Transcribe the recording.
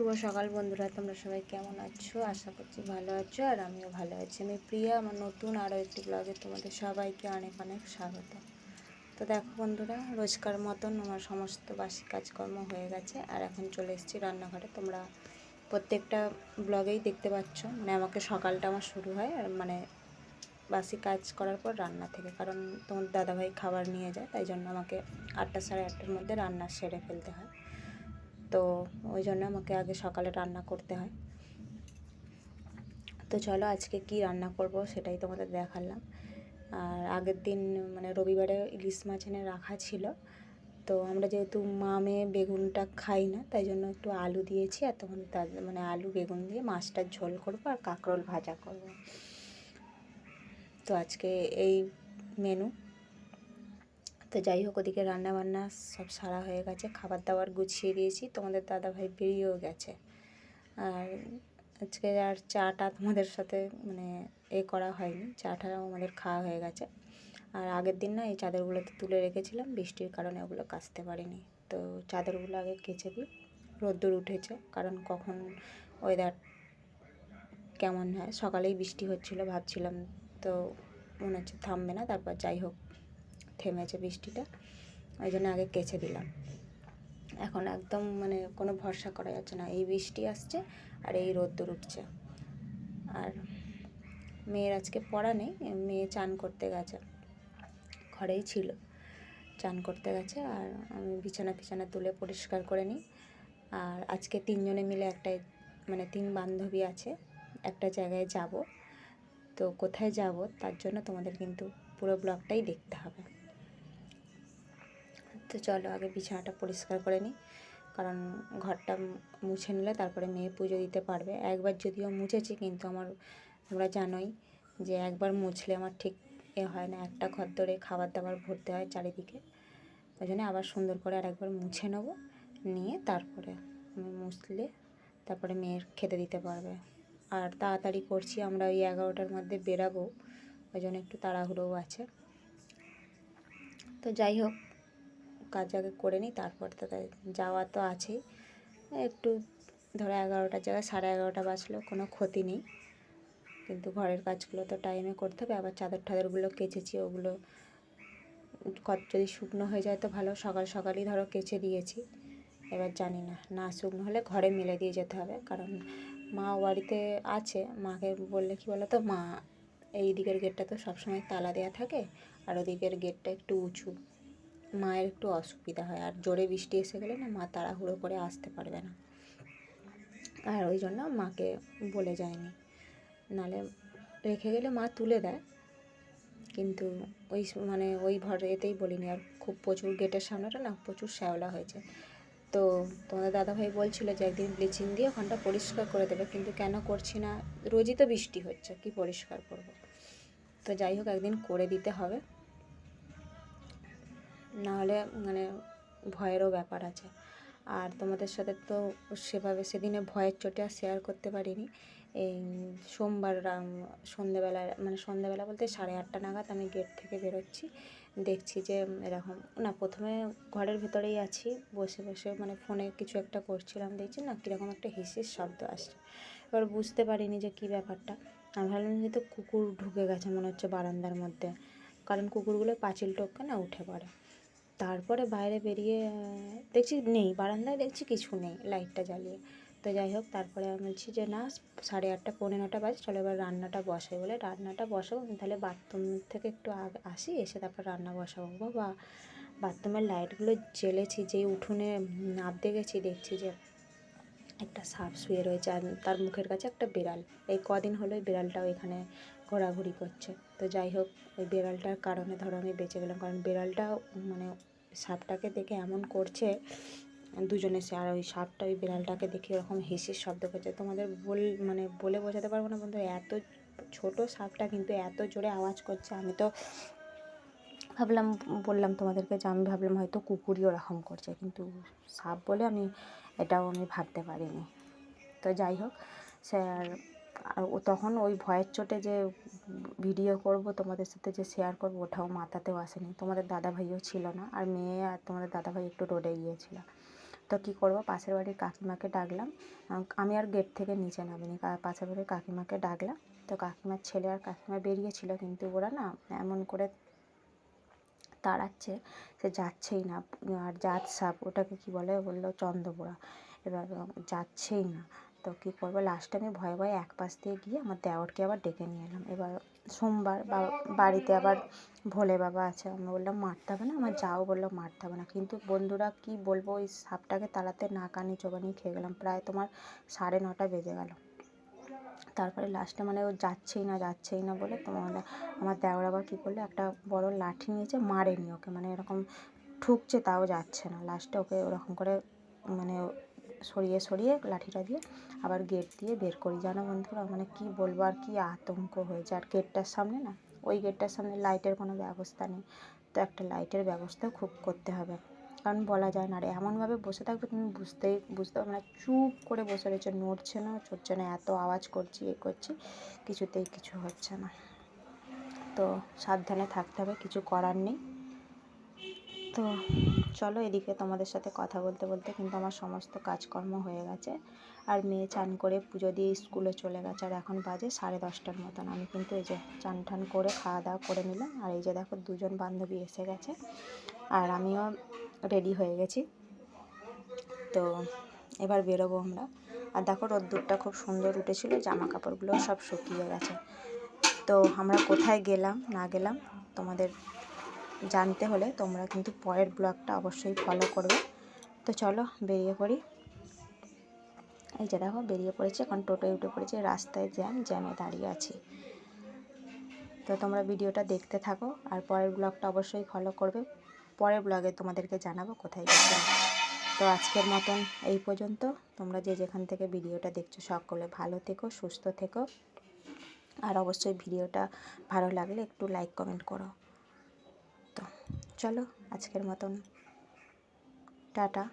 শুভ সকাল বন্ধুরা, তোমরা সবাই কেমন আছো? আশা করছি ভালো আছো আর আমিও ভালো আছি। আমি প্রিয়া, আমার নতুন আরও একটি ব্লগে তোমাদের সবাইকে অনেক অনেক স্বাগত। তো দেখো বন্ধুরা, রোজকার মতন আমার সমস্ত বাসি কাজকর্ম হয়ে গেছে আর এখন চলে এসেছি রান্নাঘরে। তোমরা প্রত্যেকটা ব্লগেই দেখতে পাচ্ছ। মানে আমাকে সকালটা আমার শুরু হয় আর মানে বাসি কাজ করার পর রান্না থেকে। কারণ তোমার দাদাভাই খাবার নিয়ে যায়, তাই জন্য আমাকে আটটা সাড়ে আটটার মধ্যে রান্না সেরে ফেলতে হয়। তো ওই জন্য আমাকে আগে সকালে রান্না করতে হয়। তো চলো আজকে কি রান্না করব সেটাই তোমাদের দেখালাম। আর আগের দিন মানে রবিবারে ইলিশ মাছ এনে রাখা ছিল। তো আমরা যেহেতু মা মেয়ে বেগুনটা খাই না, তাই জন্য একটু আলু দিয়েছি আর তখন তার মানে আলু, বেগুন দিয়ে মাছটার ঝোল করব আর কাঁকরোল ভাজা করব। তো আজকে এই মেনু তো যাই হোক ওদিকে রান্না বান্না সব সারা হয়ে গেছে। খাবার দাবার গুছিয়ে দিয়েছি। তোমাদের দাদা ভাই বেরিয়েও গেছে। আর আজকে আর চাটা তোমাদের সাথে মানে এ করা হয়নি। চাটাও আমাদের খাওয়া হয়ে গেছে। আর আগের দিন না এই চাদরগুলো তো তুলে রেখেছিলাম। বৃষ্টির কারণে ওগুলো কাচতে পারিনি। তো চাদরগুলো আগে কেচে দিই। রোদ্দুর উঠেছে। কারণ কখন ওয়েদার কেমন হয়? সকালেই বৃষ্টি হচ্ছিল, ভাবছিলাম তো মনে হচ্ছে থামবে না। তারপর যাই হোক থেমেছে বৃষ্টিটা ওই জন্য আগে কেচে দিলাম। এখন একদম মানে কোনো ভরসা করা যাচ্ছে না, এই বৃষ্টি আসছে আর এই রোদ্দুর উঠছে। আর মেয়ের আজকে পড়া নেই, মেয়ে চান করতে গেছে, ঘরেই ছিল, চান করতে গেছে আর আমি বিছানা ফিছানা তুলে পরিষ্কার করে নিই। আর আজকে তিনজনে মিলে একটা মানে তিন বান্ধবী আছে, একটা জায়গায় যাব, তো কোথায় যাব তার জন্য তোমাদের কিন্তু পুরো ব্লগটাই দেখতে হবে। তো চলো আগে বিছানাটা পরিষ্কার করে নিই। কারণ ঘরটা মুছে নিলে তারপরে মেয়ে পুজো দিতে পারবে। একবার যদিও মুছেছি, কিন্তু আমার, তোমরা জানোই যে একবার মুছলে আমার ঠিক এ হয় না। একটা ঘর ধরে খাবার দাবার ভরতে হয় চারিদিকে। ওই জন্য আবার সুন্দর করে আর একবার মুছে নেব। নিয়ে তারপরে আমি মুছলে তারপরে মেয়ের খেতে দিতে পারবে। আর তাড়াতাড়ি করছি, আমরা ওই এগারোটার মধ্যে বেরাবো। ওই জন্য একটু তাড়াহুড়োও আছে। তো যাই হোক কাজ আগে করে নিই, তারপর তো যাওয়া তো আছেই। একটু ধরো এগারোটার জায়গায় সাড়ে এগারোটা বাজলেও কোনো ক্ষতি নেই। কিন্তু ঘরের কাজগুলো তো টাইমে করতে হবে, আবার চাদর টাদরগুলো কেচেছি, ওগুলো কত যদি শুকনো হয়ে যায় তো ভালো, সকাল সকালই ধরো কেচে দিয়েছি। এবার জানি না না শুকনো হলে ঘরে মেলে দিয়ে যেতে হবে, কারণ মা বাড়িতে আছে, মাকে বললে কি বলো তো মা এই দিকের গেটটা তো সবসময় তালা দেওয়া থাকে, আর ওদিকের গেটটা একটু উঁচু। মায়ের একটু অসুবিধা হয়। আর জোরে বৃষ্টি এসে গেলে না মা তাড়াহুড়ো করে আসতে পারবে না। আর ওই জন্য মাকে বলে যায়নি। নালে রেখে গেলে মা তুলে দেয়। কিন্তু ওই মানে ওই এতেই বলিনি। আর খুব প্রচুর গেটের সামনেটা না প্রচুর শ্যাওলা হয়েছে। তো তোমাদের দাদাভাই বলছিল যে একদিন ব্লিচিং দিয়ে ওখানটা পরিষ্কার করে দেবে। কিন্তু কেন করছি না? রোজই তো বৃষ্টি হচ্ছে। কি পরিষ্কার করব? তো যাই হোক, একদিন করে দিতে হবে। নাহলে মানে ভয়েরও ব্যাপার আছে। আর তোমাদের সাথে তো সেভাবে সেদিনে ভয়ের চোটে আর শেয়ার করতে পারিনি। এই সোমবার সন্ধেবেলা মানে সন্ধেবেলা বলতে সাড়ে আটটা নাগাদ আমি গেট থেকে বেরোচ্ছি। দেখছি যে এরকম, না, প্রথমে ঘরের ভেতরেই আছি। বসে বসে মানে ফোনে কিছু একটা করছিলাম, দেখছি না, কীরকম একটা হিসির শব্দ আসছে। এবার বুঝতে পারিনি যে কী ব্যাপারটা। আমি ভাবলাম যে তো কুকুর ঢুকে গেছে মনে হচ্ছে বারান্দার মধ্যে। কারণ কুকুরগুলো পাঁচিল টপকে না উঠে পড়ে। তারপরে বাইরে বেরিয়ে দেখছি নেই, বারান্দায় দেখছি কিছু নেই, লাইটটা জ্বালিয়ে। তো যাই হোক, তারপরে আমি বলছি যে, না, সাড়ে আটটা, পৌনে নটা বাজে, চলো এবার রান্নাটা বসাই। বলে, রান্নাটা বসাবো তাহলে বাথরুম থেকে একটু আগে আসি, এসে তারপর রান্না বসাবো। বাবা বাথরুমের লাইটগুলো জ্বেলেছি, যেই উঠোনে নাবতে গেছি, দেখছি যে একটা সাপ শুয়ে রয়েছে, আর তার মুখের কাছে একটা বিড়াল। এই কদিন হলো বিড়ালটাও এখানে ঘোরাঘুরি করছে। তো যাই হোক, ওই বিড়ালটার কারণে ধরো আমি বেঁচে গেলাম। কারণ বিড়ালটা মানে সাপটাকে দেখে এমন করছে, দুজনে সে আর ওই সাপটা, ওই বিড়ালটাকে দেখে এরকম হেসির শব্দ করছে। তোমাদের বল মানে বলে বোঝাতে পারব না বন্ধু? এত ছোট সাপটা কিন্তু এত জোরে আওয়াজ করছে। আমি তো ভাবলাম, বললাম তোমাদেরকে যে আমি ভাবলাম হয়তো কুকুরই ওরকম করছে। কিন্তু সাপ বলে আমি, এটাও আমি ভাবতে পারিনি। তো যাই হোক, সে আর আর ও তখন ওই ভয়ের চোটে যে ভিডিও করব, তোমাদের সাথে যে শেয়ার করব, ওটাও মাথাতেও আসেনি। তোমাদের দাদা ভাইও ছিল না, আর মেয়ে আর তোমাদের দাদা ভাই একটু রোডে গিয়েছিল। তো কী করব, পাশের বাড়ির কাকিমাকে ডাকলাম। আমি আর গেট থেকে নিচে নামিনি পাশের বাড়ির কাকিমাকে ডাকলাম। তো কাকিমার ছেলে আর কাকিমা বেরিয়েছিল, কিন্তু ওরা না এমন করে তাড়াচ্ছে, সে যাচ্ছেই না। আর জাত সাপ, ওটাকে কি বলে, বলল চন্দ্রবোড়া এবার, যাচ্ছেই না। তো কী করব? লাস্টে আমি ভয়ে ভয়ে এক পাশ দিয়ে গিয়ে আমার দেওরকে আবার ডেকে নিয়ে এলাম। এবার সোমবার বাড়িতে আবার ভোলে বাবা আছে। আমি বললাম, মারতে হবে না, আমার যাও বলল, মারতে হবে না। কিন্তু বন্ধুরা কি বলব, ওই সাপটাকে তাড়াতে নাকানি চোবানি খেয়ে গেলাম। প্রায় তোমার সাড়ে নটা বেজে গেল। তারপরে লাস্টে মানে ও যাচ্ছেই না যাচ্ছেই না বলে তোমার আমার দেওর আবার কী করল, একটা বড় লাঠি নিয়েছে, মারেনি ওকে। মানে এরকম ঠুকছে, তাও যাচ্ছে না। লাস্টে ওকে ওরকম করে মানে সরিয়ে সরিয়ে লাঠিটা দিয়ে আবার গেট দিয়ে বের করি। জানো বন্ধুরা মানে কি বলব আর কি আতঙ্ক হয়েছে আর গেটটার সামনে না, ওই গেটটার সামনে লাইটের কোনো ব্যবস্থা নেই। তো একটা লাইটের ব্যবস্থা খুব করতে হবে। কারণ বলা যায় না আর এমনভাবে বসে থাকবে তুমি বুঝতেই, বুঝতে পারবে না। চুপ করে বসে রয়েছে, নড়ছে না চড়ছে না, এত আওয়াজ করছি, এ করছি, কিছুতেই কিছু হচ্ছে না। তো সাবধানে থাকতে হবে, কিছু করার নেই। তো চলো এদিকে তোমাদের সাথে কথা বলতে বলতে কিন্তু আমার সমস্ত কাজকর্ম হয়ে গেছে। আর মেয়ে চান করে পুজো দিয়ে স্কুলে চলে গেছে আর এখন বাজে সাড়ে দশটার মতন। আমি কিন্তু এই যে চান টান করে খাওয়া দাওয়া করে নিলাম। আর এই যে দেখো দুজন বান্ধবী এসে গেছে আর আমিও রেডি হয়ে গেছি। তো এবার বেরোবো আমরা। আর দেখো রোদ্দুরটা খুব সুন্দর উঠেছিল জামা কাপড়গুলো সব শুকিয়ে গেছে। তো আমরা কোথায় গেলাম, না গেলাম তোমাদের জানতে হলে তোমরা কিন্তু পরের ব্লগটা অবশ্যই ফলো করবে। তো চলো বেরিয়ে পড়ি। এই যে দেখো, বেরিয়ে পড়েছে। এখন টোটোয় উঠে পড়েছে। রাস্তায় জ্যাম, জ্যামে দাঁড়িয়ে আছি। তো তোমরা ভিডিওটা দেখতে থাকো আর পরের ব্লগটা অবশ্যই ফলো করবে। পরের ব্লগে তোমাদেরকে জানাব কোথায় গেছিলাম তো আজকের মতন এই পর্যন্ত। তোমরা যে যেখান থেকে ভিডিওটা দেখছ, সকলে ভালো থেকো, সুস্থ থেকো। আর অবশ্যই ভিডিওটা ভালো লাগলে একটু লাইক কমেন্ট করো। চলো আজকের মতন। টাটা।